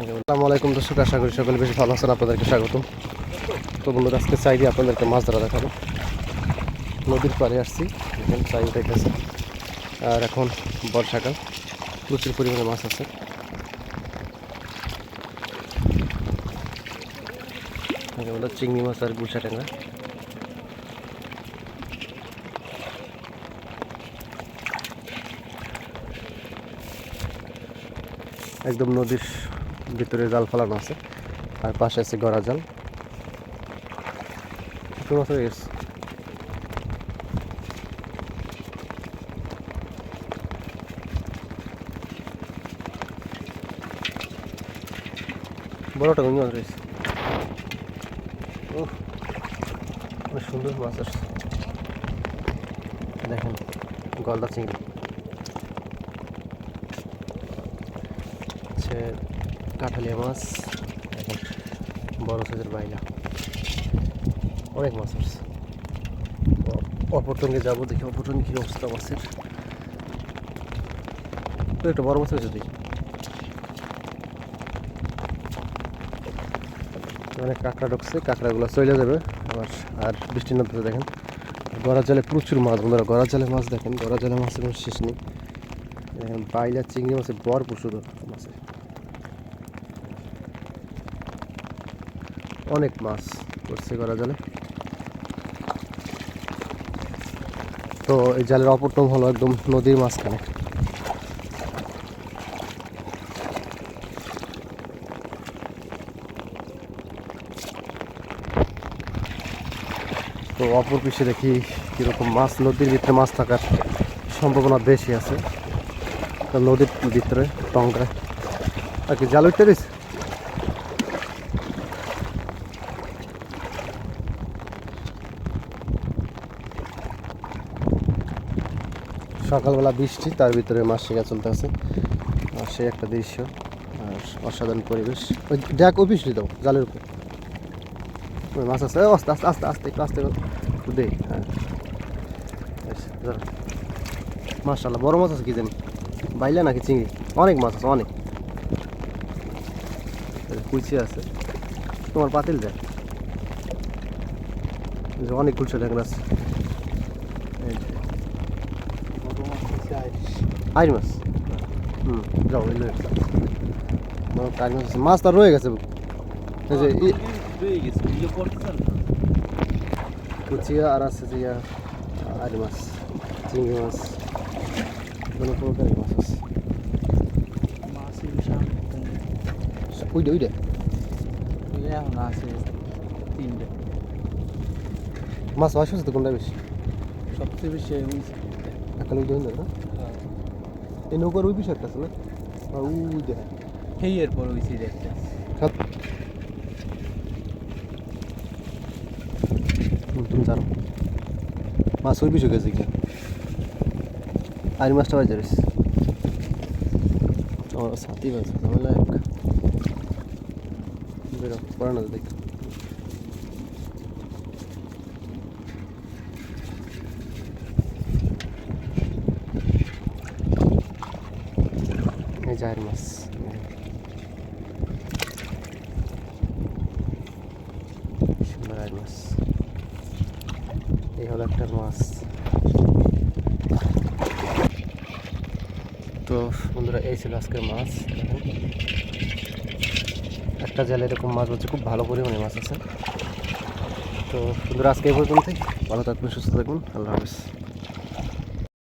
আসসালামু আলাইকুম দর্শক, আশা করি সকলে বেশ ভালো আছেন, আপনাদেরকে স্বাগতম। তো বন্ধুরা, আজকে চাই দিয়ে আপনাদেরকে মাছ ধরা দেখাবো। নদীর পাড়ে আসছি এখন চাই উঠাইতেছে আর এখন বর্ষাকাল, প্রচুর পরিমাণে মাছ আছে। চিংড়ি মাছ আর গুলশা ট্যাংরা। একদম নদীর ভিতরে জাল ফেলানো আছে। আর পাশে আছে গড়া জাল। মাছ হয়ে বড়টা কোন মাছ রয়েছে অনেক সুন্দর মাছ আসছে। দেখেন, গলদা চিংড়ি। হচ্ছে কাঠালিয়া মাছ। বড় সাইজের বাইলা অনেক মাছ আসছে অ- অপরটঙ্গে যাব দেখি অপরটঙ্গে কী অবস্থা মাছের। একটা বড় মাছ হয়েছে দেখি। অনেক কাঁকড়া ঢুকছে, কাঁকড়াগুলো চলে যাবে। আবার আর বৃষ্টি নামতে দেখেন। গড়া জলে প্রচুর মাছ, বন্ধুরা গড়া জলে মাছ দেখেন। গড়া জলে মাছের কোনো শেষ নেই। বাইলা চিংড়ি মাছের বর প্রচুর মাছের। অনেক মাছ পড়ছে গড়া জলে। তো এই জালের অপরটম হলো একদম নদীর মাঝখানে। তো অপর পিছিয়ে দেখি কীরকম মাছ, নদীর ভিতরে মাছ থাকার সম্ভাবনা বেশি আছে। নদীর ভিতরে টঙ্কা আর কি জাল উঠতে দিস সকালবেলা বৃষ্টি তার ভিতরে মাছ শেখা চলতে আছে আর সেই একটা দৃশ্য আর অসাধারণ পরিবেশ। ওই দেখ ওই বৃষ্টি দাও জালের উপর। ওই মাছ আছে ও, আস্তে আস্তে আস্তে আস্তে একটু আস্তে একটু দে হ্যাঁ। বড় মাছ আছে কি জানি? বাইলে নাকি চিংড়ি? অনেক মাছ আছে অনেক। কুইচি আছে। তোমার পাতিল দেয় অনেক কুলসা ঢাকনা আছে। এই যে। আইর মাছ হুম যাও এলো আইর মাছ আছে মাছ তো রয়ে গেছে এই যে ই- কুচিয়া আর আছে যে ইয়া আইর মাছ চিংড়ি মাছ কোনো প্রকারের মাছ আছে ওইটা ওইটা মাছ আসে তো কোনটা বেশি সবচেয়ে বেশি একটা ওইটা হইল না? এই নৌকার ওই বিষয় একটা আছে না? আর ওই দেখা সেই এরপর হয়েছে একটা। খাত। হুম, তুমি জানো। মাছ ওই বিষয় গেছে কি আর মাছটা বাজে রয়েছে আমার সাথী বাজে তাহলে এক বেরো পড়ে না দেখ। আর মাছ সুন্দর আর মাছ এই হলো একটা মাছ তো বন্ধুরা এই ছিল আজকের মাছ একটা জালে এরকম মাছ হচ্ছে খুব ভালো পরিমাণে মাছ আছে তো বন্ধুরা আজকে এই পর্যন্তই ভালো থাকবেন সুস্থ থাকবেন আল্লাহ হাফিজ